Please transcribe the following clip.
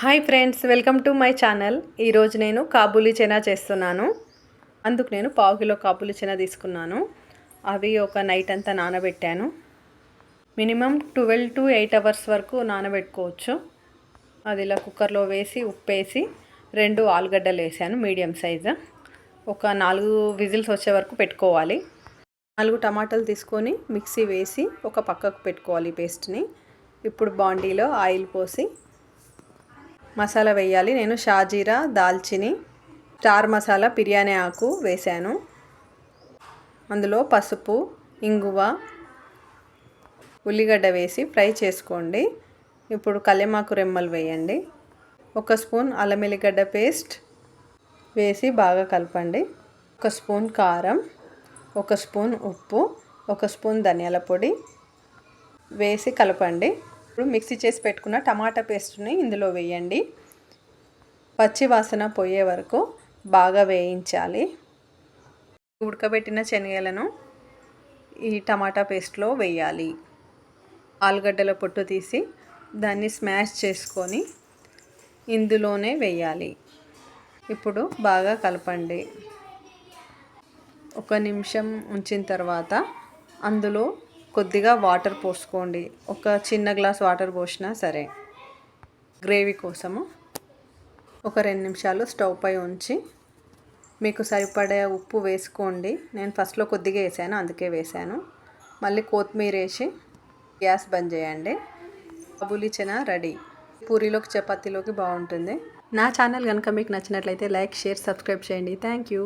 Hi friends welcome to my channel. ఈరోజు నేను కాబూలీ చెనా చేస్తున్నాను. అందుకు నేను పావు కిలో కాబూలీ చెనా తీసుకున్నాను. అవి ఒక నైట్ అంతా నానబెట్టాను. Minimum twelve to eight hours వరకు నానబెట్టుకోవచ్చు. అది ఇలా కుక్కర్లో వేసి ఉప్పేసి రెండు ఆలుగడ్డలు వేసాను మీడియం సైజు. ఒక నాలుగు విజిల్స్ వచ్చే వరకు పెట్టుకోవాలి. నాలుగు టమాటాలు తీసుకొని మిక్సీ వేసి ఒక పక్కకు పెట్టుకోవాలి పేస్ట్ని. ఇప్పుడు బాండీలో ఆయిల్ పోసి మసాలా వేయాలి నేను షాజీరా దాల్చిని స్టార్ మసాలా బిర్యానీ ఆకు వేశాను. అందులో పసుపు ఇంగువ ఉల్లిగడ్డ వేసి ఫ్రై చేసుకోండి. ఇప్పుడు కల్లెమాకు రెమ్మలు వేయండి. ఒక స్పూన్ అల్లం ఎల్లిగడ్డ పేస్ట్ వేసి బాగా కలపండి. ఒక స్పూన్ కారం ఒక స్పూన్ ఉప్పు ఒక స్పూన్ ధనియాల పొడి వేసి కలపండి. ఇప్పుడు మిక్సీ చేసి పెట్టుకున్న టమాటా పేస్ట్ని ఇందులో వేయండి. పచ్చివాసన పోయే వరకు బాగా వేయించాలి. ఉడకబెట్టిన శనగలను ఈ టమాటా పేస్ట్లో వేయాలి. ఆలుగడ్డల పొట్టు తీసి దాన్ని స్మాష్ చేసుకొని ఇందులోనే వేయాలి. ఇప్పుడు బాగా కలపండి. ఒక నిమిషం ఉంచిన తర్వాత అందులో కొద్దిగా వాటర్ పోసుకోండి. ఒక చిన్న గ్లాస్ వాటర్ పోసినా సరే. గ్రేవీ కోసము ఒక రెండు నిమిషాలు స్టవ్ పై ఉంచి మీకు సరిపడే ఉప్పు వేసుకోండి. నేను ఫస్ట్లో కొద్దిగా వేసాను అందుకే వేసాను. మళ్ళీ కొత్తిమీర వేసి గ్యాస్ బంద్ చేయండి. కాబూలీ చెన రెడీ. పూరీలోకి చపాతీలోకి బాగుంటుంది. నా ఛానల్ కనుక మీకు నచ్చినట్లయితే లైక్ షేర్ సబ్స్క్రైబ్ చేయండి. Thank you.